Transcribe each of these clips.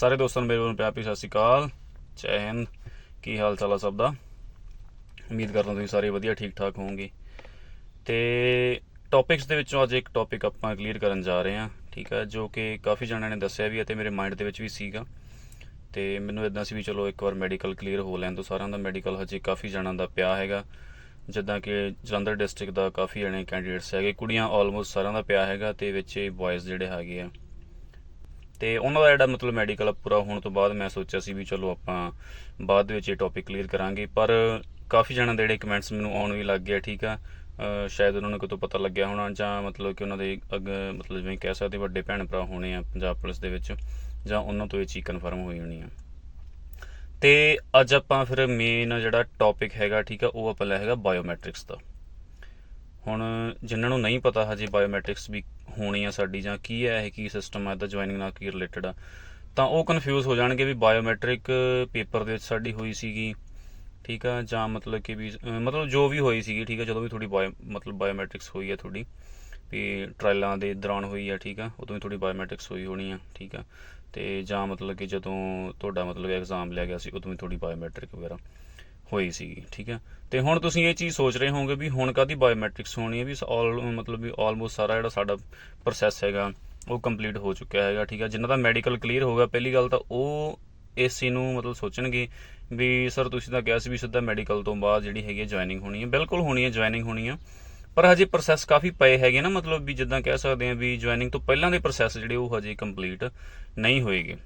ਸਾਰੇ ਦੋਸਤਾਂ ਨੂੰ, ਮੇਰੇ ਵੱਲੋਂ ਪਿਆਰ ਭਰੀ ਸਤਿ ਸ਼੍ਰੀ ਅਕਾਲ। ਜੈ ਹਿੰਦ। ਕੀ ਹਾਲ ਚਾਲ ਆ ਸਭ ਦਾ? ਉਮੀਦ ਕਰਦਾ ਤੁਸੀਂ ਸਾਰੇ ਵਧੀਆ, ਠੀਕ ਠਾਕ ਹੋਵੋਗੇ। ਤੇ ਟੌਪਿਕਸ ਦੇ ਵਿੱਚੋਂ ਅੱਜ ਇੱਕ ਟੌਪਿਕ ਆਪਾਂ ਕਲੀਅਰ ਕਰਨ ਜਾ ਰਹੇ ਹਾਂ, ਠੀਕ ਹੈ ਜੋ ਕਿ ਕਾਫੀ ਜਣਿਆਂ ਨੇ ਦੱਸਿਆ ਵੀ ਅਤੇ ਮੇਰੇ ਮਾਈਂਡ ਦੇ ਵਿੱਚ ਵੀ ਸੀਗਾ। ਤੇ ਮੈਨੂੰ ਇਦਾਂ ਸੀ ਵੀ ਚਲੋ ਇੱਕ ਵਾਰ ਮੈਡੀਕਲ ਕਲੀਅਰ ਹੋ ਲੈਣ ਤੋਂ ਸਾਰਿਆਂ ਦਾ ਮੈਡੀਕਲ ਹਜੇ ਕਾਫੀ ਜਣਾਂ ਦਾ ਪਿਆ ਹੈਗਾ। ਜਿੱਦਾਂ ਕਿ ਜਲੰਧਰ ਡਿਸਟ੍ਰਿਕਟ ਦਾ ਕਾਫੀ ਜਣੇ ਕੈਂਡੀਡੇਟਸ ਹੈਗੇ, ਕੁੜੀਆਂ ਆਲਮੋਸਟ ਸਾਰਿਆਂ ਦਾ ਪਿਆ ਹੈਗਾ ਤੇ ਵਿੱਚ ਬॉयਜ਼ ਜਿਹੜੇ ਹੈਗੇ ਆ। ਤੇ ਉਹਨਾਂ ਦਾ ਜਿਹੜਾ ਮਤਲਬ ਮੈਡੀਕਲ ਪੂਰਾ ਹੋਣ ਤੋਂ ਬਾਅਦ ਮੈਂ ਸੋਚਿਆ ਸੀ ਵੀ ਚਲੋ ਆਪਾਂ ਬਾਅਦ ਦੇ ਵਿੱਚ ਇਹ ਟੌਪਿਕ ਕਲੀਅਰ ਕਰਾਂਗੇ, ਪਰ ਕਾਫੀ ਜਣਾਂ ਦੇ ਜਿਹੜੇ ਕਮੈਂਟਸ ਮੈਨੂੰ ਆਉਣ ਵੀ ਲੱਗ ਗਏ, ਠੀਕ ਆ? ਸ਼ਾਇਦ ਉਹਨਾਂ ਨੂੰ ਕਿਤੋਂ ਪਤਾ ਲੱਗਿਆ ਹੋਣਾ ਜਾਂ ਮਤਲਬ ਕਿ ਉਹਨਾਂ ਦੇ ਅੱਗੇ, ਮਤਲਬ ਜਿਵੇਂ ਕਹਿ ਸਕਦੇ ਵੱਡੇ ਭੈਣ ਭਰਾ ਹੋਣੇ ਆ ਪੰਜਾਬ ਪੁਲਿਸ ਦੇ ਵਿੱਚ, ਜਾਂ ਉਹਨਾਂ ਤੋਂ ਇਹ ਚੀਜ਼ ਕਨਫਰਮ ਹੋਈ ਹੋਣੀ ਆ। ਤੇ ਅੱਜ ਆਪਾਂ ਫਿਰ ਮੇਨ ਜਿਹੜਾ ਟੌਪਿਕ ਹੈਗਾ, ਠੀਕ ਆ, ਉਹ ਆਪਾਂ ਲੈ ਹੈਗਾ ਬਾਇਓਮੈਟ੍ਰਿਕਸ ਦਾ। ਹੁਣ ਜਿਨ੍ਹਾਂ ਨੂੰ ਨਹੀਂ ਪਤਾ ਹਜੇ ਬਾਇਓਮੈਟ੍ਰਿਕਸ ਵੀ ਹੋਣੀ ਆ ਸਾਡੀ ਜਾਂ ਕੀ ਹੈ ਇਹ ਕੀ ਸਿਸਟਮ ਹੈ ਦਾ ਜੁਆਇਨਿੰਗ ਨਾਲ ਕੀ ਰਿਲੇਟਡ ਆ, ਤਾਂ ਉਹ ਕਨਫਿਊਜ਼ ਹੋ ਜਾਣਗੇ ਵੀ ਬਾਇਓਮੈਟ੍ਰਿਕ ਪੇਪਰ ਦੇ ਵਿੱਚ ਸਾਡੀ ਹੋਈ ਸੀਗੀ, ਠੀਕ ਆ, ਜਾਂ ਮਤਲਬ ਕਿ ਵੀ ਮਤਲਬ ਜੋ ਵੀ ਹੋਈ ਸੀਗੀ, ਠੀਕ ਆ, ਜਦੋਂ ਵੀ ਥੋੜੀ ਬਾਇਓ ਮਤਲਬ ਬਾਇਓਮੈਟ੍ਰਿਕਸ ਹੋਈ ਆ ਤੁਹਾਡੀ, ਵੀ ਟ੍ਰਾਇਲਾਂ ਦੇ ਦੌਰਾਨ ਹੋਈ ਆ, ਠੀਕ ਆ, ਉਦੋਂ ਵੀ ਥੋੜੀ ਬਾਇਓਮੈਟ੍ਰਿਕਸ ਹੋਈ ਹੋਣੀ ਆ, ਠੀਕ ਆ, ਤੇ ਜਾਂ ਮਤਲਬ ਕਿ ਜਦੋਂ ਤੁਹਾਡਾ ਮਤਲਬ ਐਗਜ਼ਾਮ ਲਿਆ ਗਿਆ ਸੀ, ਉਦੋਂ ਵੀ ਥੋੜੀ ਬਾਇਓਮੈਟ੍ਰਿਕ ਵਗੈਰਾ। ਹੋਈ ਸੀਗੀ, ਠੀਕ ਹੈ? ਤੇ ਹੁਣ ਤੁਸੀਂ ਇਹ ਚੀਜ਼ ਸੋਚ ਰਹੇ ਹੋਵੋਗੇ ਵੀ ਹੁਣ ਕਾਦੀ ਬਾਇਓਮੈਟ੍ਰਿਕਸ ਹੋਣੀ ਹੈ ਵੀ ਆਲ ਮਤਲਬ ਵੀ ਆਲਮੋਸਟ ਸਾਰਾ ਜਿਹੜਾ ਸਾਡਾ ਪ੍ਰੋਸੈਸ ਹੈਗਾ, ਉਹ ਕੰਪਲੀਟ ਹੋ ਚੁੱਕਿਆ ਹੈਗਾ, ਠੀਕ ਹੈ? ਜਿਨ੍ਹਾਂ ਦਾ ਮੈਡੀਕਲ ਕਲੀਅਰ ਹੋ ਗਿਆ ਪਹਿਲੀ ਗੱਲ ਤਾਂ ਉਹ ਇਸ ਚੀਜ਼ ਨੂੰ ਮਤਲਬ ਸੋਚਣਗੇ ਵੀ ਸਰ ਤੁਸੀਂ ਤਾਂ ਕਿਹਾ ਸੀ ਵੀ ਸਿੱਧਾ ਮੈਡੀਕਲ ਤੋਂ ਬਾਅਦ ਜਿਹੜੀ ਹੈਗੀ ਜੁਆਇਨਿੰਗ ਹੋਣੀ ਹੈ। ਬਿਲਕੁਲ ਹੋਣੀ ਹੈ ਜੁਆਇਨਿੰਗ ਹੋਣੀ ਹੈ। ਪਰ ਹਜੇ ਪ੍ਰੋਸੈਸ ਕਾਫੀ ਪਏ ਹੈਗੇ ਨਾ, ਮਤਲਬ ਵੀ ਜਿੱਦਾਂ ਕਹਿ ਸਕਦੇ ਆ ਵੀ ਜੁਆਇਨਿੰਗ ਤੋਂ ਪਹਿਲਾਂ ਦੇ ਪ੍ਰੋਸੈਸ ਜਿਹੜੇ ਉਹ ਹਜੇ ਕੰਪਲੀਟ ਨਹੀਂ ਹੋਏਗੇ।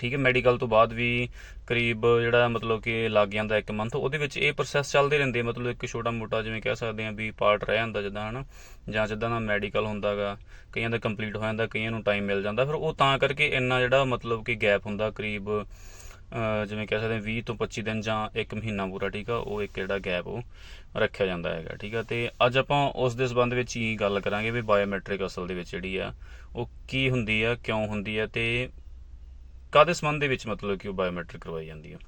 ਠੀਕ ਹੈ ਮੈਡੀਕਲ ਤੋਂ ਬਾਅਦ ਵੀ ਕਰੀਬ ਜਿਹੜਾ ਮਤਲਬ ਕਿ ਲੱਗ ਜਾਂਦਾ ਇੱਕ ਮੰਥ ਉਹਦੇ ਵਿੱਚ ਇਹ ਪ੍ਰੋਸੈਸ ਚੱਲਦੇ ਰਹਿੰਦੇ ਮਤਲਬ ਇੱਕ ਛੋਟਾ ਮੋਟਾ ਜਿਵੇਂ ਕਹਿ ਸਕਦੇ ਆ ਵੀ ਪਾਰਟ ਰਹਿ ਜਾਂਦਾ ਜਿੱਦਾਂ, ਹਨਾ। ਜਾਂ ਜਿੱਦਾਂ ਦਾ ਮੈਡੀਕਲ ਹੁੰਦਾਗਾ, ਕਈਆਂ ਦਾ ਕੰਪਲੀਟ ਹੋ ਜਾਂਦਾ, ਕਈਆਂ ਨੂੰ ਟਾਈਮ ਮਿਲ ਜਾਂਦਾ। ਫਿਰ ਉਹ ਤਾਂ ਕਰਕੇ ਇੰਨਾ ਜਿਹੜਾ ਮਤਲਬ ਕਿ ਗੈਪ ਹੁੰਦਾ ਕਰੀਬ ਜਿਵੇਂ ਕਹਿ ਸਕਦੇ ਆ 20 ਤੋਂ 25 ਦਿਨ ਜਾਂ 1 ਮਹੀਨਾ ਪੂਰਾ, ਠੀਕ ਆ, ਉਹ ਇੱਕ ਜਿਹੜਾ ਗੈਪ ਉਹ ਰੱਖਿਆ ਜਾਂਦਾ ਹੈਗਾ, ਠੀਕ ਆ। ਤੇ ਅੱਜ ਆਪਾਂ ਉਸ ਦੇ ਸੰਬੰਧ ਵਿੱਚ ਹੀ ਗੱਲ ਕਰਾਂਗੇ ਵੀ ਬਾਇਓਮੈਟ੍ਰਿਕ ਅਸਲ ਦੇ ਵਿੱਚ ਜਿਹੜੀ ਆ, ਉਹ ਕੀ ਹੁੰਦੀ ਆ, ਕਿਉਂ ਹੁੰਦੀ ਆ ਤੇ ਕਾਦੇ ਸੰਬੰਧ ਦੇ ਵਿੱਚ ਮਤਲਬ ਕਿ ਉਹ ਬਾਇਓਮੈਟ੍ਰਿਕ ਕਰਵਾਈ ਜਾਂਦੀ ਆ?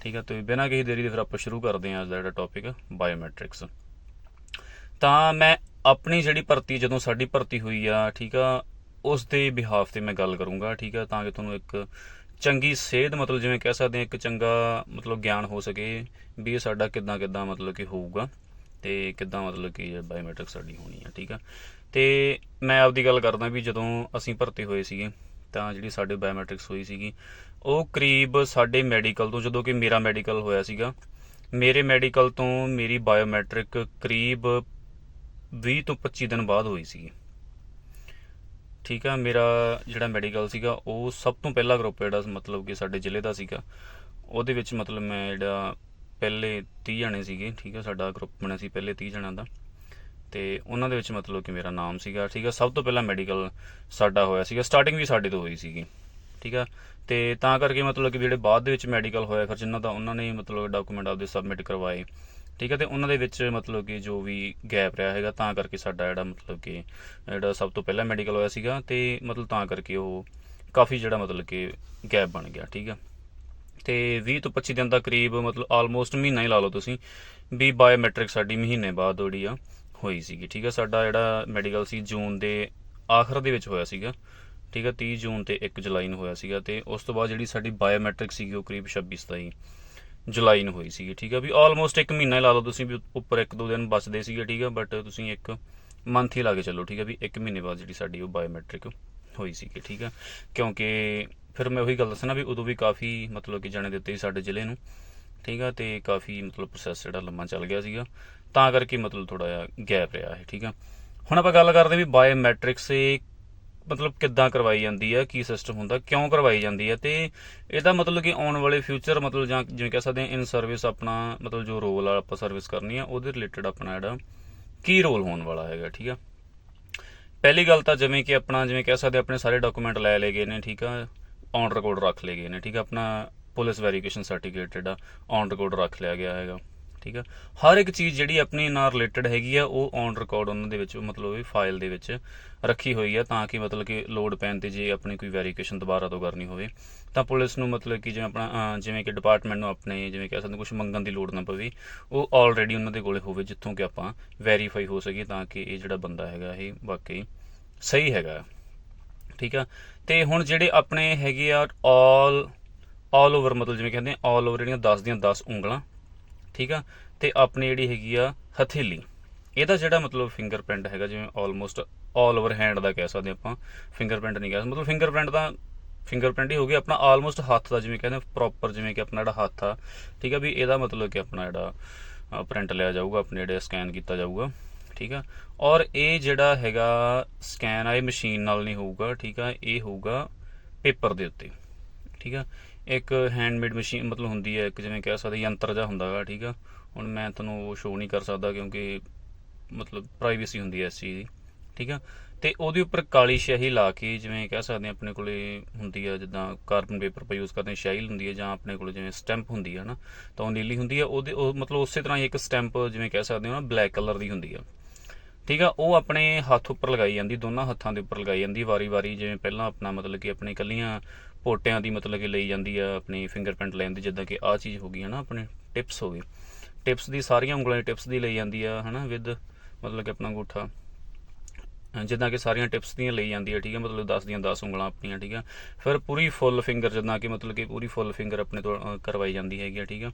ਠੀਕ ਆ, ਤੇ ਬਿਨਾਂ ਕਿਸੇ ਦੇਰੀ ਦੇ ਫਿਰ ਆਪਾਂ ਸ਼ੁਰੂ ਕਰਦੇ ਹਾਂ ਅੱਜ ਦਾ ਜਿਹੜਾ ਟੌਪਿਕ ਬਾਇਓਮੈਟ੍ਰਿਕਸ ਤਾਂ ਮੈਂ ਆਪਣੀ ਜਿਹੜੀ ਭਰਤੀ, ਜਦੋਂ ਸਾਡੀ ਭਰਤੀ ਹੋਈ ਆ, ਠੀਕ ਆ, ਉਸ ਦੇ ਬਿਹਾਫ ਤੇ ਮੈਂ ਗੱਲ ਕਰੂੰਗਾ, ਠੀਕ ਆ, ਤਾਂ ਕਿ ਤੁਹਾਨੂੰ ਇੱਕ ਚੰਗੀ ਸੇਧ, ਮਤਲਬ ਜਿਵੇਂ ਕਹਿ ਸਕਦੇ ਹਾਂ, ਇੱਕ ਚੰਗਾ, ਮਤਲਬ ਗਿਆਨ ਹੋ ਸਕੇ ਵੀ ਇਹ ਸਾਡਾ ਕਿੱਦਾਂ ਕਿੱਦਾਂ ਮਤਲਬ ਕਿ ਹੋਊਗਾ ਤੇ ਕਿੱਦਾਂ ਮਤਲਬ ਕਿ ਬਾਇਓਮੈਟ੍ਰਿਕ ਸਾਡੀ ਹੋਣੀ ਆ, ਠੀਕ ਆ। ਤੇ ਮੈਂ ਆਪਦੀ ਗੱਲ ਕਰਦਾ ਵੀ ਜਦੋਂ ਅਸੀਂ ਭਰਤੀ ਹੋਏ ਸੀਗੇ ਤਾਂ ਜਿਹੜੀ ਸਾਡੇ ਬਾਇਓਮੈਟ੍ਰਿਕਸ ਹੋਈ ਸੀਗੀ, ਉਹ ਕਰੀਬ ਸਾਡੇ ਮੈਡੀਕਲ ਤੋਂ, ਜਦੋਂ ਕਿ ਮੇਰਾ ਮੈਡੀਕਲ ਹੋਇਆ ਸੀਗਾ, ਮੇਰੇ ਮੈਡੀਕਲ ਤੋਂ ਮੇਰੀ ਬਾਇਓਮੈਟ੍ਰਿਕ ਕਰੀਬ 20 ਤੋਂ 25 ਦਿਨ ਬਾਅਦ ਹੋਈ ਸੀਗੀ। ਠੀਕ ਆ, ਮੇਰਾ ਜਿਹੜਾ ਮੈਡੀਕਲ ਸੀਗਾ, ਉਹ ਸਭ ਤੋਂ ਪਹਿਲਾ ਗਰੁੱਪ ਜਿਹੜਾ ਮਤਲਬ ਕਿ ਸਾਡੇ ਜ਼ਿਲ੍ਹੇ ਦਾ ਸੀਗਾ, ਉਹਦੇ ਵਿੱਚ ਮਤਲਬ ਮੈਂ ਜਿਹੜਾ ਪਹਿਲੇ 30 ਜਣੇ ਸੀਗੇ, ਠੀਕ ਆ, ਸਾਡਾ ਗਰੁੱਪ ਬਣਿਆ ਸੀ ਪਹਿਲੇ 30 ਜਣਾਂ ਦਾ। ਤੇ ਉਹਨਾਂ ਦੇ ਵਿੱਚ ਮਤਲਬ ਕਿ ਮੇਰਾ ਨਾਮ ਸੀਗਾ, ਠੀਕ ਆ? ਸਭ ਤੋਂ ਪਹਿਲਾਂ ਮੈਡੀਕਲ ਸਾਡਾ ਹੋਇਆ ਸੀਗਾ ਸਟਾਰਟਿੰਗ ਵੀ ਸਾਡੇ ਤੋਂ ਹੋਈ ਸੀਗੀ, ਠੀਕ ਆ? ਤੇ ਤਾਂ ਕਰਕੇ ਮਤਲਬ ਕਿ ਜਿਹੜੇ ਬਾਅਦ ਦੇ ਵਿੱਚ ਮੈਡੀਕਲ ਹੋਇਆ ਫਿਰ ਜਿਨ੍ਹਾਂ ਦਾ ਉਹਨਾਂ ਨੇ ਮਤਲਬ ਡਾਕੂਮੈਂਟ ਆਪਦੇ ਸਬਮਿਟ ਕਰਵਾਏ, ਠੀਕ ਹੈ ਤੇ ਉਹਨਾਂ ਦੇ ਵਿੱਚ ਮਤਲਬ ਕਿ ਜੋ ਵੀ ਗੈਪ ਰਿਹਾ ਹੈਗਾ, ਤਾਂ ਕਰਕੇ ਸਾਡਾ ਜਿਹੜਾ ਮਤਲਬ ਕਿ ਜਿਹੜਾ ਸਭ ਤੋਂ ਪਹਿਲਾਂ ਮੈਡੀਕਲ ਹੋਇਆ ਸੀਗਾ ਤੇ ਮਤਲਬ ਤਾਂ ਕਰਕੇ ਉਹ ਕਾਫੀ ਜਿਹੜਾ ਮਤਲਬ ਕਿ ਗੈਪ ਬਣ ਗਿਆ, ਠੀਕ ਆ? ਤੇ 20 ਤੋਂ 25 ਦਿਨ ਦਾ ਕਰੀਬ ਮਤਲਬ ਆਲਮੋਸਟ ਮਹੀਨਾ ਹੀ ਲਾ ਲਓ ਤੁਸੀਂ, ਵੀ ਬਾਇਓਮੈਟ੍ਰਿਕ ਸਾਡੀ ਮਹੀਨੇ ਬਾਅਦ ਜਿਹੜੀ ਆ ਹੋਈ ਸੀਗੀ, ਠੀਕ ਆ ਸਾਡਾ ਜਿਹੜਾ ਮੈਡੀਕਲ ਸੀ ਜੂਨ ਦੇ ਆਖਰ ਦੇ ਵਿੱਚ ਹੋਇਆ ਸੀਗਾ, ਠੀਕ ਹੈ? 30 ਜੂਨ ਤੇ 1 ਜੁਲਾਈ ਨੂੰ ਹੋਇਆ ਸੀਗਾ ਤੇ ਉਸ ਤੋਂ ਬਾਅਦ ਜਿਹੜੀ ਸਾਡੀ ਬਾਇਓਮੈਟ੍ਰਿਕ ਸੀਗੀ ਉਹ ਕਰੀਬ 26 27 ਜੁਲਾਈ ਨੂੰ ਹੋਈ ਸੀਗੀ, ਠੀਕ ਆ ਵੀ ਆਲਮੋਸਟ ਇੱਕ ਮਹੀਨਾ ਹੀ ਲਾ ਲਓ ਤੁਸੀਂ ਵੀ ਉੱਪਰ ਇੱਕ ਦੋ ਦਿਨ ਬਚਦੇ ਸੀਗੇ, ਠੀਕ ਆ ਬਟ ਤੁਸੀਂ ਇੱਕ ਮੰਥ ਹੀ ਲਾ ਕੇ ਚੱਲੋ, ਠੀਕ ਹੈ? ਵੀ ਇੱਕ ਮਹੀਨੇ ਬਾਅਦ ਜਿਹੜੀ ਸਾਡੀ ਉਹ ਬਾਇਓਮੈਟ੍ਰਿਕ ਹੋਈ ਸੀਗੀ, ਠੀਕ ਹੈ? ਕਿਉਂਕਿ ਫਿਰ ਮੈਂ ਉਹੀ ਗੱਲ ਦੱਸਣਾ ਵੀ ਉਦੋਂ ਵੀ ਕਾਫੀ ਮਤਲਬ ਕਿ ਜਾਣੇ ਦਿੱਤੇ ਸੀ ਸਾਡੇ ਜ਼ਿਲ੍ਹੇ ਨੂੰ, ਠੀਕ ਆ ਤੇ ਕਾਫੀ ਮਤਲਬ ਪ੍ਰੋਸੈਸ ਜਿਹੜਾ ਲੰਮਾ ਚੱਲ ਗਿਆ ਸੀਗਾ। ਤਾਂ ਕਰਕੇ ਮਤਲਬ ਥੋੜਾ ਜਿਹਾ ਗੈਪ ਰਿਹਾ ਹੈ ਠੀਕ ਆ? ਹੁਣ ਆਪਾਂ ਗੱਲ ਕਰਦੇ ਵੀ ਬਾਇਓਮੈਟ੍ਰਿਕਸ ਇਹ ਮਤਲਬ ਕਿੱਦਾਂ ਕਰਵਾਈ ਜਾਂਦੀ ਹੈ ਕੀ ਸਿਸਟਮ ਹੁੰਦਾ, ਕਿਉਂ ਕਰਵਾਈ ਜਾਂਦੀ ਹੈ ਤੇ ਇਹਦਾ ਮਤਲਬ ਕਿ ਆਉਣ ਵਾਲੇ ਫਿਊਚਰ ਮਤਲਬ ਜਾਂ ਜਿਵੇਂ ਕਹਿ ਸਕਦੇ ਹਾਂ ਇਨ ਸਰਵਿਸ ਆਪਣਾ ਮਤਲਬ ਜੋ ਰੋਲ ਆ ਆਪਾਂ ਸਰਵਿਸ ਕਰਨੀ ਆ, ਉਹਦੇ ਰਿਲੇਟਡ ਆਪਣਾ ਜਿਹੜਾ ਕੀ ਰੋਲ ਹੋਣ ਵਾਲਾ ਹੈਗਾ, ਠੀਕ ਆ? ਪਹਿਲੀ ਗੱਲ ਤਾਂ ਜਿਵੇਂ ਕਿ ਆਪਣਾ ਜਿਵੇਂ ਕਹਿ ਸਕਦੇ ਆਪਣੇ ਸਾਰੇ ਡਾਕੂਮੈਂਟ ਲੈ ਲਏ ਗਏ ਨੇ, ਠੀਕ ਆ? ਔਨ ਰਿਕਾਰਡ ਰੱਖ ਲਏ ਗਏ ਨੇ, ਠੀਕ ਆ? ਆਪਣਾ ਪੁਲਿਸ ਵੈਰੀਫਿਕੇਸ਼ਨ ਸਰਟੀਫਿਕੇਟ ਜਿਹੜਾ ਔਨ ਰਿਕਾਰਡ ਰੱਖ ਲਿਆ ਗਿਆ ਹੈਗਾ। ਠੀਕ ਆ? ਹਰ ਇੱਕ ਚੀਜ਼ ਜਿਹੜੀ ਆਪਣੀ ਨਾਲ ਰਿਲੇਟਡ ਹੈਗੀ ਆ, ਉਹ ਔਨ ਰਿਕਾਰਡ ਉਹਨਾਂ ਦੇ ਵਿੱਚ, ਮਤਲਬ ਇਹ ਫਾਈਲ ਦੇ ਵਿੱਚ ਰੱਖੀ ਹੋਈ ਆ ਤਾਂ ਕਿ ਮਤਲਬ ਕਿ ਲੋਡ ਪੈਣ ਤੇ ਜੇ ਆਪਣੀ ਕੋਈ ਵੈਰੀਫਿਕੇਸ਼ਨ ਦੁਬਾਰਾ ਤੋਂ ਕਰਨੀ ਹੋਵੇ, ਤਾਂ ਪੁਲਿਸ ਨੂੰ ਮਤਲਬ ਕਿ ਜਿਵੇਂ ਆਪਣਾ ਜਿਵੇਂ ਕਿ ਡਿਪਾਰਟਮੈਂਟ ਨੂੰ ਆਪਣੇ, ਜਿਵੇਂ ਕਹਿ ਸਕਦੇ ਕੁਝ ਮੰਗਣ ਦੀ ਲੋੜ ਨਾ ਪਵੇ, ਉਹ ਆਲਰੇਡੀ ਉਹਨਾਂ ਦੇ ਕੋਲੇ ਹੋਵੇ ਜਿੱਥੋਂ ਕਿ ਆਪਾਂ ਵੈਰੀਫਾਈ ਹੋ ਸਕੇ ਤਾਂ ਕਿ ਇਹ ਜਿਹੜਾ ਬੰਦਾ ਹੈਗਾ, ਇਹ ਵਾਕਈ ਸਹੀ ਹੈਗਾ। ਠੀਕ ਆ? ਤੇ ਹੁਣ ਜਿਹੜੇ ਆਪਣੇ ਹੈਗੇ ਆ ਆਲ ਆਲ ਓਵਰ ਮਤਲਬ ਜਿਵੇਂ ਕਹਿੰਦੇ ਆ ਆਲ ਓਵਰ ਜਿਹੜੀਆਂ 10 ਦੀਆਂ 10 ਉਂਗਲਾਂ ਠੀਕ ਆ? ਤੇ ਆਪਣੀ ਜਿਹੜੀ ਹੈਗੀ ਆ ਹਥੇਲੀ। ਇਹਦਾ ਜਿਹੜਾ ਮਤਲਬ ਫਿੰਗਰਪ੍ਰਿੰਟ ਹੈਗਾ, ਜਿਵੇਂ ਆਲਮੋਸਟ ਆਲ ਓਵਰ ਹੈਂਡ ਦਾ ਕਹਿ ਸਕਦੇ ਆਪਾਂ ਫਿੰਗਰਪ੍ਰਿੰਟ ਨਹੀਂ ਕਹਿ ਸਕਦੇ। ਮਤਲਬ ਫਿੰਗਰਪ੍ਰਿੰਟ ਦਾ ਫਿੰਗਰਪ੍ਰਿੰਟ ਹੀ ਹੋ ਗਿਆ ਆਪਣਾ ਆਲਮੋਸਟ ਹੱਥ ਦਾ ਜਿਵੇਂ ਕਹਿੰਦੇ ਪ੍ਰੋਪਰ ਜਿਵੇਂ ਕਿ ਆਪਣਾ ਜਿਹੜਾ ਹੱਥ ਆ, ਠੀਕ ਆ? ਵੀ ਇਹਦਾ ਮਤਲਬ ਕਿ ਆਪਣਾ ਜਿਹੜਾ ਪ੍ਰਿੰਟ ਲਿਆ ਜਾਊਗਾ, ਆਪਣੇ ਜਿਹੜੇ ਸਕੈਨ ਕੀਤਾ ਜਾਊਗਾ, ਠੀਕ ਆ? ਔਰ ਇਹ ਜਿਹੜਾ ਹੈਗਾ ਸਕੈਨ ਆ, ਇਹ ਮਸ਼ੀਨ ਨਾਲ ਨਹੀਂ ਹੋਊਗਾ, ਠੀਕ ਆ? ਇਹ ਹੋਊਗਾ ਪੇਪਰ ਦੇ ਉੱਤੇ, ਠੀਕ ਆ? ਇੱਕ ਹੈਂਡਮੇਡ ਮਸ਼ੀਨ ਮਤਲਬ ਹੁੰਦੀ ਹੈ, ਇੱਕ ਜਿਵੇਂ ਕਹਿ ਸਕਦੇ ਯੰਤਰ ਜਿਹਾ ਹੁੰਦਾ ਹੈਗਾ ਠੀਕ ਆ? ਹੁਣ ਮੈਂ ਤੁਹਾਨੂੰ ਉਹ ਸ਼ੋਅ ਨਹੀਂ ਕਰ ਸਕਦਾ ਕਿਉਂਕਿ ਮਤਲਬ ਪ੍ਰਾਈਵੇਸੀ ਹੁੰਦੀ ਹੈ ਇਸ ਚੀਜ਼ ਦੀ, ਠੀਕ ਆ? ਤੇ ਉਹਦੇ ਉੱਪਰ ਕਾਲੀ ਸ਼ਾਹੀ ਲਾ ਕੇ ਜਿਵੇਂ ਕਹਿ ਸਕਦੇ ਹਾਂ ਆਪਣੇ ਕੋਲੇ ਹੁੰਦੀ ਆ, ਜਿੱਦਾਂ ਕਾਰਬਨ ਪੇਪਰ ਆਪਾਂ ਯੂਜ਼ ਕਰਦੇ ਹਾਂ ਸ਼ਾਹੀ ਹੁੰਦੀ ਹੈ ਜਾਂ ਆਪਣੇ ਕੋਲੇ ਜਿਵੇਂ ਸਟੈਂਪ ਹੁੰਦੀ ਹੈ ਨਾ ਤਾਂ ਉਹ ਨੀਲੀ ਹੁੰਦੀ ਆ, ਉਹਦੇ ਉਹ ਮਤਲਬ ਉਸੇ ਤਰ੍ਹਾਂ ਹੀ ਇੱਕ ਸਟੈਂਪ ਜਿਵੇਂ ਕਹਿ ਸਕਦੇ ਹਾਂ ਨਾ ਬਲੈਕ ਕਲਰ ਦੀ ਹੁੰਦੀ ਆ। ਠੀਕ ਆ? ਉਹ ਆਪਣੇ ਹੱਥ ਉੱਪਰ ਲਗਾਈ ਜਾਂਦੀ, ਦੋਨਾਂ ਹੱਥਾਂ ਦੇ ਉੱਪਰ ਲਗਾਈ ਜਾਂਦੀ, ਵਾਰੀ-ਵਾਰੀ ਜਿਵੇਂ ਪਹਿਲਾਂ ਆਪਣਾ ਮਤਲਬ ਕਿ ਆਪਣੇ ਕੱਲੀਆਂ ਪੋਟਿਆਂ ਦੀ ਮਤਲਬ ਕਿ ਲਈ ਜਾਂਦੀ ਆ ਆਪਣੀ ਫਿੰਗਰਪ੍ਰਿੰਟ ਲੈਣ ਦੀ, ਜਿੱਦਾਂ ਕਿ ਆਹ ਚੀਜ਼ ਹੋ ਗਈ ਹੈ ਨਾ ਆਪਣੇ ਟਿਪਸ ਹੋ ਗਏ ਟਿਪਸ ਦੀ ਸਾਰੀਆਂ ਉਂਗਲਾਂ ਦੀ ਟਿਪਸ ਦੀ ਲਈ ਜਾਂਦੀ ਆ ਹਨਾ ਵਿਦ ਮਤਲਬ ਕਿ ਆਪਣਾ ਅੰਗੂਠਾ ਜਿੱਦਾਂ ਕਿ ਸਾਰੀਆਂ ਟਿਪਸ ਦੀਆਂ ਲਈ ਜਾਂਦੀ ਹੈ ਠੀਕ ਹੈ ਮਤਲਬ 10 ਦੀਆਂ 10 ਉਂਗਲਾਂ ਆਪਣੀਆਂ, ਠੀਕ ਹੈ ਫਿਰ ਪੂਰੀ ਫੁੱਲ ਫਿੰਗਰ ਜਿੱਦਾਂ ਕਿ ਮਤਲਬ ਕਿ ਪੂਰੀ ਫੁੱਲ ਫਿੰਗਰ ਆਪਣੇ ਤੋਂ ਕਰਵਾਈ ਜਾਂਦੀ ਹੈਗੀ ਆ, ਠੀਕ ਹੈ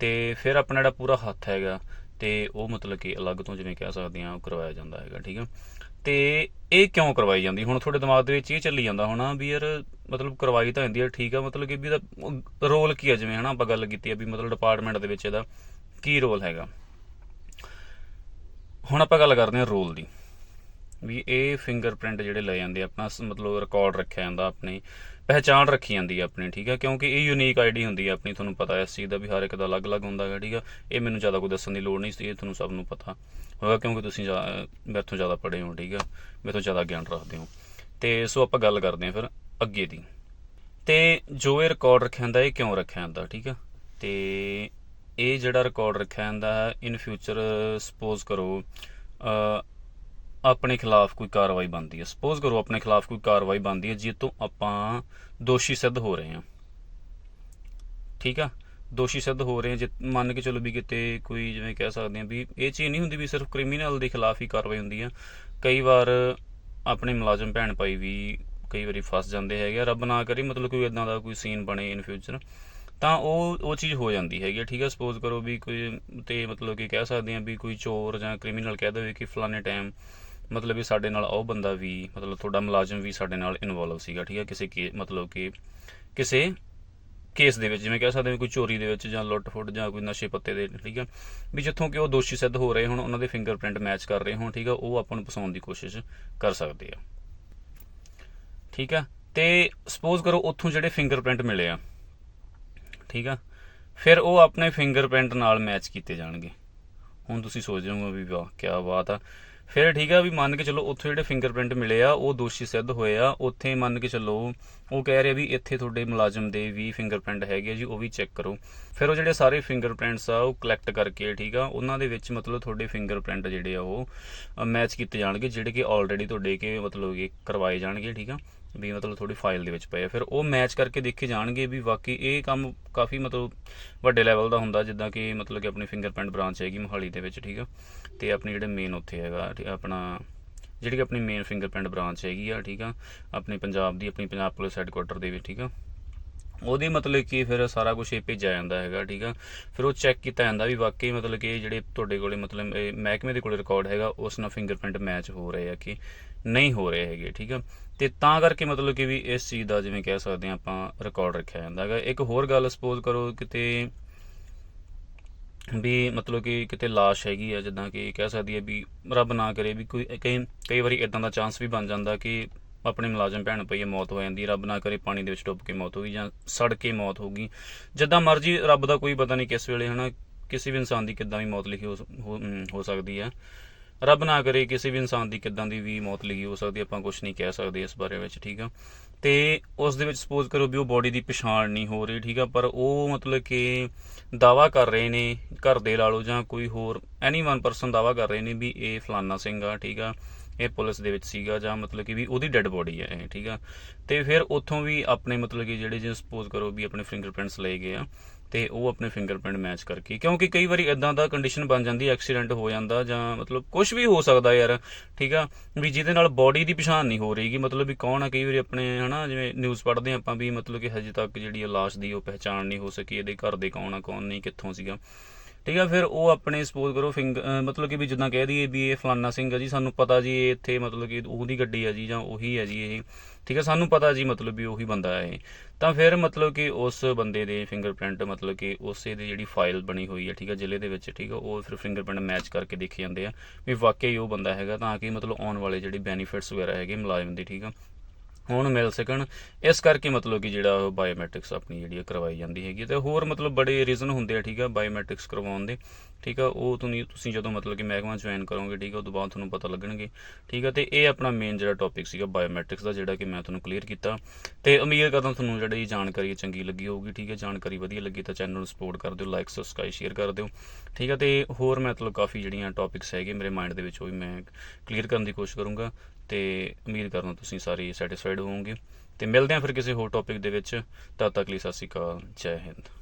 ਤੇ ਫਿਰ ਆਪਣਾ ਜਿਹੜਾ ਪੂਰਾ ਹੱਥ ਹੈਗਾ, ਤੇ ਉਹ ਮਤਲਬ ਕਿ ਅਲੱਗ ਤੋਂ ਜਿਵੇਂ ਕਹਿ ਸਕਦੇ ਆ, ਉਹ ਕਰਵਾਇਆ ਜਾਂਦਾ ਹੈਗਾ, ਠੀਕ ਹੈ ਤੇ ਇਹ ਕਿਉਂ ਕਰਵਾਈ ਜਾਂਦੀ? ਹੁਣ ਤੁਹਾਡੇ ਦਿਮਾਗ ਦੇ ਵਿੱਚ ਇਹ ਚੱਲੀ ਜਾਂਦਾ ਹੋਣਾ ਵੀ ਯਾਰ ਮਤਲਬ ਕਰਵਾਈ ਤਾਂ ਜਾਂਦੀ ਹੈ ਠੀਕ ਆ, ਮਤਲਬ ਕਿ ਵੀ ਇਹਦਾ ਰੋਲ ਕੀ ਹੈ ਜਿਵੇਂ, ਹਨਾ, ਆਪਾਂ ਗੱਲ ਕੀਤੀ ਹੈ ਵੀ ਮਤਲਬ ਡਿਪਾਰਟਮੈਂਟ ਦੇ ਵਿੱਚ ਇਹਦਾ ਕੀ ਰੋਲ ਹੈਗਾ। ਹੁਣ ਆਪਾਂ ਗੱਲ ਕਰਦੇ ਹਾਂ ਰੋਲ ਦੀ। ਵੀ ਇਹ ਫਿੰਗਰਪ੍ਰਿੰਟ ਜਿਹੜੇ ਲਏ ਜਾਂਦੇ ਆ, ਆਪਣਾ ਸ- ਮਤਲਬ ਰਿਕਾਰਡ ਰੱਖਿਆ ਜਾਂਦਾ ਆਪਣੀ ਪਹਿਚਾਣ ਰੱਖੀ ਜਾਂਦੀ ਹੈ ਆਪਣੀ ਠੀਕ ਹੈ ਕਿਉਂਕਿ ਇਹ ਯੂਨੀਕ ਆਈਡੀ ਹੁੰਦੀ ਹੈ ਆਪਣੀ ਤੁਹਾਨੂੰ ਪਤਾ ਹੈ ਇਸ ਚੀਜ਼ ਦਾ ਵੀ ਹਰ ਇੱਕ ਦਾ ਅਲੱਗ-ਅਲੱਗ ਹੁੰਦਾ ਹੈ ਠੀਕ ਹੈ ਇਹ ਮੈਨੂੰ ਜ਼ਿਆਦਾ ਕੋਈ ਦੱਸਣ ਦੀ ਲੋੜ ਨਹੀਂ ਸੀ ਇਹ ਤੁਹਾਨੂੰ ਸਭ ਨੂੰ ਪਤਾ ਹੋਗਾ ਕਿਉਂਕਿ ਤੁਸੀਂ ਜਾ- ਮੇਰੇ ਤੋਂ ਜ਼ਿਆਦਾ ਪੜ੍ਹੇ ਹੋ ਠੀਕ ਹੈ ਮੇਰੇ ਤੋਂ ਜ਼ਿਆਦਾ ਗਿਆਨ ਰੱਖਦੇ ਹੋ। ਤੇ ਸੋ ਆਪਾਂ ਗੱਲ ਕਰਦੇ ਹਾਂ ਫਿਰ ਅੱਗੇ ਦੀ। ਤੇ ਜੋ ਇਹ ਰਿਕਾਰਡ ਰੱਖਿਆ ਜਾਂਦਾ ਇਹ ਕਿਉਂ ਰੱਖਿਆ ਜਾਂਦਾ ਠੀਕ ਆ? ਤੇ ਇਹ ਜਿਹੜਾ ਰਿਕਾਰਡ ਰੱਖਿਆ ਜਾਂਦਾ ਹੈ ਇਨ ਫਿਊਚਰ ਸਪੋਜ਼ ਕਰੋ ਆਪਣੇ ਖਿਲਾਫ ਕੋਈ ਕਾਰਵਾਈ ਬਣਦੀ ਹੈ। ਸਪੋਜ਼ ਕਰੋ ਆਪਣੇ ਖਿਲਾਫ ਕੋਈ ਕਾਰਵਾਈ ਬਣਦੀ ਹੈ ਜਿਸ ਤੋਂ ਆਪਾਂ ਦੋਸ਼ੀ ਸਿੱਧ ਹੋ ਰਹੇ ਹਾਂ। ਠੀਕ ਆ? ਦੋਸ਼ੀ ਸਿੱਧ ਹੋ ਰਹੇ ਹਾਂ ਜੇ ਮੰਨ ਕੇ ਚਲੋ ਵੀ ਕਿਤੇ ਕੋਈ ਜਿਵੇਂ ਕਹਿ ਸਕਦੇ ਹਾਂ ਵੀ ਇਹ ਚੀਜ਼ ਨਹੀਂ ਹੁੰਦੀ ਵੀ ਸਿਰਫ ਕ੍ਰਿਮੀਨਲ ਦੇ ਖਿਲਾਫ ਹੀ ਕਾਰਵਾਈ ਹੁੰਦੀ ਆ। ਕਈ ਵਾਰ ਆਪਣੇ ਮੁਲਾਜ਼ਮ ਭੈਣ ਭਾਈ ਵੀ ਕਈ ਵਾਰੀ ਫਸ ਜਾਂਦੇ ਹੈਗੇ ਆ। ਰੱਬ ਨਾ ਕਰੇ ਮਤਲਬ ਕੋਈ ਇਦਾਂ ਦਾ ਕੋਈ ਸੀਨ ਬਣੇ ਇਨ ਫਿਊਚਰ ਤਾਂ ਉਹ ਉਹ ਚੀਜ਼ ਹੋ ਜਾਂਦੀ ਹੈਗੀ ਆ, ਠੀਕ ਹੈ ਸਪੋਜ਼ ਕਰੋ ਵੀ ਕੋਈ ਤੇ ਮਤਲਬ ਕਿ ਕਹਿ ਸਕਦੇ ਆ ਵੀ ਕੋਈ ਚੋਰ ਜਾਂ ਕ੍ਰਿਮੀਨਲ ਕਹਿ ਦੇਵੇ ਕਿ ਫਲਾਣੇ ਟਾਈਮ ਮਤਲਬ ਵੀ ਸਾਡੇ ਨਾਲ ਉਹ ਬੰਦਾ ਵੀ, ਮਤਲਬ ਤੁਹਾਡਾ ਮੁਲਾਜ਼ਮ ਵੀ ਸਾਡੇ ਨਾਲ ਇਨਵੋਲਵ ਸੀਗਾ, ਠੀਕ ਹੈ? ਕਿਸੇ ਕੇ, ਮਤਲਬ ਕਿ ਕਿਸੇ ਕੇਸ ਦੇ ਵਿੱਚ, ਜਿਵੇਂ ਕਹਿ ਸਕਦੇ ਹਾਂ ਕੋਈ ਚੋਰੀ ਦੇ ਵਿੱਚ ਜਾਂ ਲੁੱਟ ਫੁੱਟ ਜਾਂ ਕੋਈ ਨਸ਼ੇ ਪੱਤੇ ਦੇ, ਠੀਕ ਹੈ? ਵੀ ਜਿੱਥੋਂ ਕਿ ਉਹ ਦੋਸ਼ੀ ਸਿੱਧ ਹੋ ਰਹੇ ਹੋਣ, ਉਹਨਾਂ ਦੇ ਫਿੰਗਰਪ੍ਰਿੰਟ ਮੈਚ ਕਰ ਰਹੇ ਹੋਣ, ਠੀਕ ਆ ਉਹ ਆਪਾਂ ਨੂੰ ਫਸਾਉਣ ਦੀ ਕੋਸ਼ਿਸ਼ ਕਰ ਸਕਦੇ ਆ। ਠੀਕ ਆ ਤੇ ਸਪੋਜ਼ ਕਰੋ ਉੱਥੋਂ ਜਿਹੜੇ ਫਿੰਗਰਪ੍ਰਿੰਟ ਮਿਲੇ ਆ, ਠੀਕ ਆ ਫਿਰ ਉਹ ਆਪਣੇ ਫਿੰਗਰਪ੍ਰਿੰਟ ਨਾਲ ਮੈਚ ਕੀਤੇ ਜਾਣਗੇ। ਹੁਣ ਤੁਸੀਂ ਸੋਚ ਰਹੇ ਹੋ ਵੀ ਵਾਹ ਕੀ ਬਾਤ ਆ। ਫਿਰ ਠੀਕ ਆ ਵੀ ਮੰਨ ਕੇ ਚੱਲੋ ਉੱਥੇ ਜਿਹੜੇ ਫਿੰਗਰਪ੍ਰਿੰਟ ਮਿਲੇ ਆ, ਉਹ ਦੋਸ਼ੀ ਸਿੱਧ ਹੋਏ ਆ। ਉੱਥੇ ਮੰਨ ਕੇ ਚੱਲੋ ਉਹ ਕਹਿ ਰਹੇ ਵੀ ਇੱਥੇ ਤੁਹਾਡੇ ਮੁਲਾਜ਼ਮ ਦੇ ਵੀ ਫਿੰਗਰਪ੍ਰਿੰਟ ਹੈਗੇ ਆ ਜੀ, ਉਹ ਵੀ ਚੈੱਕ ਕਰੋ। ਫਿਰ ਉਹ ਜਿਹੜੇ ਸਾਰੇ ਫਿੰਗਰਪ੍ਰਿੰਟਸ ਆ, ਉਹ ਕਲੈਕਟ ਕਰਕੇ ਠੀਕ ਆ, ਉਹਨਾਂ ਦੇ ਵਿੱਚ ਮਤਲਬ ਤੁਹਾਡੇ ਫਿੰਗਰਪ੍ਰਿੰਟ ਜਿਹੜੇ ਆ ਉਹ ਮੈਚ ਕੀਤੇ ਜਾਣਗੇ, ਜਿਹੜੇ ਕਿ ਆਲਰੇਡੀ ਤੁਹਾਡੇ ਕੇ ਮਤਲਬ ਕਿ ਕਰਵਾਏ ਜਾਣਗੇ, ਠੀਕ ਆ। ਵੀ ਮਤਲਬ ਤੁਹਾਡੀ ਫਾਈਲ ਦੇ ਵਿੱਚ ਪਏ ਆ। ਫਿਰ ਉਹ ਮੈਚ ਕਰਕੇ ਦੇਖੇ ਜਾਣਗੇ ਵੀ ਵਾਕਈ ਇਹ ਕੰਮ ਕਾਫੀ ਮਤਲਬ ਵੱਡੇ ਲੈਵਲ ਦਾ ਹੁੰਦਾ, ਜਿੱਦਾਂ ਕਿ ਮਤਲਬ ਕਿ ਆਪਣੀ ਫਿੰਗਰਪ੍ਰਿੰਟ ਬ੍ਰਾਂਚ ਹੈਗੀ ਮੋਹਾਲੀ ਦੇ ਵਿੱਚ, ਠੀਕ ਆ? ਤੇ ਆਪਣੀ ਜਿਹੜੇ ਮੇਨ ਉੱਥੇ ਹੈਗਾ, ਠੀਕ ਆਪਣਾ ਜਿਹੜੀ ਕਿ ਆਪਣੀ ਮੇਨ ਫਿੰਗਰਪ੍ਰਿੰਟ ਬ੍ਰਾਂਚ ਹੈਗੀ ਆ, ਠੀਕ ਆ? ਆਪਣੀ ਪੰਜਾਬ ਦੀ, ਆਪਣੀ ਪੰਜਾਬ ਪੁਲਿਸ ਹੈੱਡਕੁਆਟਰ ਦੇ ਵਿੱਚ, ਠੀਕ ਆ? ਉਹਦੇ ਮਤਲਬ ਕਿ ਫਿਰ ਸਾਰਾ ਕੁਝ ਇਹ ਭੇਜਿਆ ਜਾਂਦਾ ਹੈਗਾ, ਠੀਕ ਆ? ਫਿਰ ਉਹ ਚੈੱਕ ਕੀਤਾ ਜਾਂਦਾ ਵੀ ਵਾਕਈ ਮਤਲਬ ਕਿ ਜਿਹੜੇ ਤੁਹਾਡੇ ਕੋਲੇ ਮਤਲਬ ਇਹ ਮਹਿਕਮੇ ਦੇ ਕੋਲੇ ਰਿਕਾਰਡ ਹੈਗਾ, ਉਸ ਨਾਲ ਫਿੰਗਰਪ੍ਰਿੰਟ ਮੈਚ ਹੋ ਰਹੇ ਆ ਕਿ ਨਹੀਂ ਹੋ ਰਹੇ ਹੈਗੇ, ਠੀਕ ਆ? ਤੇ ਤਾਂ ਕਰਕੇ ਮਤਲਬ ਕਿ ਵੀ ਇਸ ਚੀਜ਼ ਦਾ ਜਿਵੇਂ ਕਹਿ ਸਕਦੇ ਆ ਆਪਾਂ ਰਿਕਾਰਡ ਰੱਖਿਆ ਜਾਂਦਾ ਹੈਗਾ। ਇੱਕ ਹੋਰ ਗੱਲ ਸਪੋਜ਼ ਕਰੋ ਕਿਤੇ ਵੀ ਮਤਲਬ ਕਿ ਕਿਤੇ ਲਾਸ਼ ਹੈਗੀ ਆ, ਜਿੱਦਾਂ ਕਿ ਕਹਿ ਸਕਦੀ ਹੈ ਵੀ ਰੱਬ ਨਾ ਕਰੇ ਵੀ ਕੋਈ ਕਈ ਕਈ ਵਾਰੀ ਇਦਾਂ ਦਾ ਚਾਂਸ ਵੀ ਬਣ ਜਾਂਦਾ ਕਿ ਆਪਣੇ ਮੁਲਾਜ਼ਮ ਭੈਣ ਪਈ ਮੌਤ ਹੋ ਜਾਂਦੀ, ਰੱਬ ਨਾ ਕਰੇ ਪਾਣੀ ਦੇ ਵਿੱਚ ਡੁੱਬ ਕੇ ਮੌਤ ਹੋ ਗਈ ਜਾਂ ਸੜ ਕੇ ਮੌਤ ਹੋ ਗਈ। ਜਿੱਦਾਂ ਮਰਜ਼ੀ ਰੱਬ ਦਾ ਕੋਈ ਪਤਾ ਨਹੀਂ ਕਿਸ ਵੇਲੇ ਹਨਾ, ਕਿਸੇ ਵੀ ਇਨਸਾਨ ਦੀ ਕਿੱਦਾਂ ਵੀ ਮੌਤ ਲਿਖੀ ਹੋ ਹੋ ਸਕਦੀ ਹੈ ਰੱਬ ਨਾ ਕਰੇ ਕਿਸੇ ਵੀ ਇਨਸਾਨ ਦੀ ਕਿੱਦਾਂ ਦੀ ਵੀ ਮੌਤ ਲਿਖੀ ਹੋ ਸਕਦੀ, ਆਪਾਂ ਕੁਝ ਨਹੀਂ ਕਹਿ ਸਕਦੇ ਇਸ ਬਾਰੇ ਵਿੱਚ, ਠੀਕ ਆ? ਤੇ ਉਸ ਦੇ ਵਿੱਚ ਸਪੋਜ਼ ਕਰੋ ਵੀ ਉਹ ਬੋਡੀ ਦੀ ਪਛਾਣ ਨਹੀਂ ਹੋ ਰਹੀ, ਠੀਕ ਆ, ਪਰ ਉਹ ਮਤਲਬ ਕਿ ਦਾਵਾ ਕਰ ਰਹੇ ਨੇ ਘਰ ਦੇ ਲਾ ਲਓ ਜਾਂ ਕੋਈ ਹੋਰ ਐਨੀ ਵਨ ਪਰਸਨ ਦਾਵਾ ਕਰ ਰਹੇ ਨੇ ਵੀ ਇਹ ਫਲਾਨਾ ਸਿੰਘ ਆ, ਠੀਕ ਆ? ਇਹ ਪੁਲਿਸ ਦੇ ਵਿੱਚ ਸੀਗਾ ਜਾਂ ਮਤਲਬ ਕਿ ਵੀ ਉਹਦੀ ਡੈੱਡ ਬੋਡੀ ਹੈ ਇਹ, ਠੀਕ ਆ? ਤੇ ਫਿਰ ਉੱਥੋਂ ਵੀ ਆਪਣੇ ਮਤਲਬ ਕਿ ਜਿਹੜੇ ਜੇ ਸਪੋਜ਼ ਕਰੋ ਵੀ ਆਪਣੇ ਫਿੰਗਰਪ੍ਰਿੰਟਸ ਲਏ ਗਏ ਆ, ਤੇ ਉਹ ਆਪਣੇ ਫਿੰਗਰਪ੍ਰਿੰਟ ਮੈਚ ਕਰਕੇ, ਕਿਉਂਕਿ ਕਈ ਵਾਰੀ ਇਦਾਂ ਦਾ ਕੰਡੀਸ਼ਨ ਬਣ ਜਾਂਦੀ ਐਕਸੀਡੈਂਟ ਹੋ ਜਾਂਦਾ ਜਾਂ ਮਤਲਬ ਕੁਝ ਵੀ ਹੋ ਸਕਦਾ ਯਾਰ, ਠੀਕ ਆ? ਵੀ ਜਿਹਦੇ ਨਾਲ ਬੋਡੀ ਦੀ ਪਛਾਣ ਨਹੀਂ ਹੋ ਰਹੀਗੀ ਮਤਲਬ ਵੀ ਕੌਣ ਆ, ਕਈ ਵਾਰੀ ਆਪਣੇ, ਹਨਾ, ਜਿਵੇਂ ਨਿਊਜ਼ ਪੜ੍ਹਦੇ ਆਪਾਂ ਵੀ ਮਤਲਬ ਕਿ ਹਜੇ ਤੱਕ ਜਿਹੜੀ ਇਹ ਲਾਸ਼ ਦੀ ਉਹ ਪਹਿਚਾਣ ਨਹੀਂ ਹੋ ਸਕੀ, ਇਹਦੇ ਘਰ ਦੇ ਕੌਣ ਆ, ਕੌਣ ਨਹੀਂ, ਕਿੱਥੋਂ ਸੀਗਾ? ਠੀਕ ਆ, ਫਿਰ ਉਹ ਆਪਣੇ ਸਪੋਜ਼ ਕਰੋ ਫਿੰਗ ਮਤਲਬ ਕਿ ਵੀ ਜਿੱਦਾਂ ਕਹਿ ਦਈਏ ਵੀ ਇਹ ਫਲਾਨਾ ਸਿੰਘ ਆ ਜੀ, ਸਾਨੂੰ ਪਤਾ ਜੀ ਇਹ ਇੱਥੇ ਮਤਲਬ ਕਿ ਉਹਦੀ ਗੱਡੀ ਆ ਜੀ ਜਾਂ ਉਹੀ ਹੈ ਜੀ ਇਹ, ਠੀਕ ਆ, ਸਾਨੂੰ ਪਤਾ ਜੀ ਮਤਲਬ ਵੀ ਉਹੀ ਬੰਦਾ ਹੈ ਇਹ। ਤਾਂ ਫਿਰ ਮਤਲਬ ਕਿ ਉਸ ਬੰਦੇ ਦੇ ਫਿੰਗਰਪ੍ਰਿੰਟ ਮਤਲਬ ਕਿ ਉਸੇ ਦੀ ਜਿਹੜੀ ਫਾਈਲ ਬਣੀ ਹੋਈ ਹੈ ਠੀਕ ਆ, ਜ਼ਿਲ੍ਹੇ ਦੇ ਵਿੱਚ, ਠੀਕ ਆ, ਉਹ ਫਿਰ ਫਿੰਗਰਪ੍ਰਿੰਟ ਮੈਚ ਕਰਕੇ ਦੇਖੇ ਜਾਂਦੇ ਆ ਵੀ ਵਾਕਈ ਉਹ ਬੰਦਾ ਹੈਗਾ ਤਾਂ ਕਿ ਮਤਲਬ ਆਉਣ ਵਾਲੇ ਜਿਹੜੇ ਬੈਨੀਫਿਟਸ ਵਗੈਰਾ ਹੈਗੇ ਮੁਲਾਜ਼ਮ ਦੇ, ਠੀਕ ਆ। ਹੁਣ ਮਿਲ ਸਕਣ। ਇਸ ਕਰਕੇ ਮਤਲਬ ਕਿ ਜਿਹੜਾ ਉਹ ਬਾਇਓਮੈਟ੍ਰਿਕਸ ਆਪਣੀ ਜਿਹੜੀ ਆ ਕਰਵਾਈ ਜਾਂਦੀ ਹੈਗੀ ਤੇ ਹੋਰ ਮਤਲਬ ਬੜੇ ਰੀਜ਼ਨ ਹੁੰਦੇ ਆ, ਠੀਕ ਆ ਬਾਇਓਮੈਟ੍ਰਿਕਸ ਕਰਵਾਉਣ ਦੇ। ਠੀਕ ਆ, ਉਹ ਤੁਸੀਂ ਤੁਸੀਂ ਜਦੋਂ ਮਤਲਬ ਕਿ ਮਹਿਕਮਾ ਜੁਆਇਨ ਕਰੋਗੇ, ਠੀਕ ਆ ਉਸ ਤੋਂ ਬਾਅਦ ਤੁਹਾਨੂੰ ਪਤਾ ਲੱਗਣਗੇ। ਠੀਕ ਆ, ਤੇ ਇਹ ਆਪਣਾ ਮੇਨ ਜਿਹੜਾ ਟੌਪਿਕ ਸੀਗਾ ਬਾਇਓਮੈਟ੍ਰਿਕਸ ਦਾ, ਜਿਹੜਾ ਕਿ ਮੈਂ ਤੁਹਾਨੂੰ ਕਲੀਅਰ ਕੀਤਾ। ਤੇ ਉਮੀਦ ਕਰਦਾ ਤੁਹਾਨੂੰ ਜਿਹੜੀ ਜਾਣਕਾਰੀ ਚੰਗੀ ਲੱਗੀ ਹੋਊਗੀ, ਠੀਕ ਹੈ ਜਾਣਕਾਰੀ ਵਧੀਆ ਲੱਗੀ ਤਾਂ ਚੈਨਲ ਨੂੰ ਸਪੋਰਟ ਕਰ ਦਿਓ ਲਾਈਕ ਸਬਸਕ੍ਰਾਈਬ ਸ਼ੇਅਰ ਕਰ ਦਿਓ। ਠੀਕ ਆ, ਤੇ ਹੋਰ ਮਤਲਬ ਕਾਫੀ ਜਿਹੜੀਆਂ ਟੌਪਿਕਸ ਹੈਗੇ ਮੇਰੇ ਮਾਈਂਡ ਦੇ ਵਿੱਚ, ਉਹ ਵੀ ਮੈਂ ਕਲੀਅਰ ਕਰਨ ਦੀ ਕੋਸ਼ਿਸ਼ ਕਰੂੰਗਾ। ਤੇ ਉਮੀਦ ਕਰਦਾ ਤੁਸੀਂ ਸਾਰੇ ਸੈਟੀਸਫਾਈਡ ਹੋਵੋਗੇ। ਤੇ ਮਿਲਦੇ ਹਾਂ ਫਿਰ ਕਿਸੇ ਹੋਰ ਟੌਪਿਕ ਦੇ ਵਿੱਚ। ਤਦ ਤੱਕ ਲਈ ਸਤਿ ਸ਼੍ਰੀ ਅਕਾਲ, ਜੈ ਹਿੰਦ।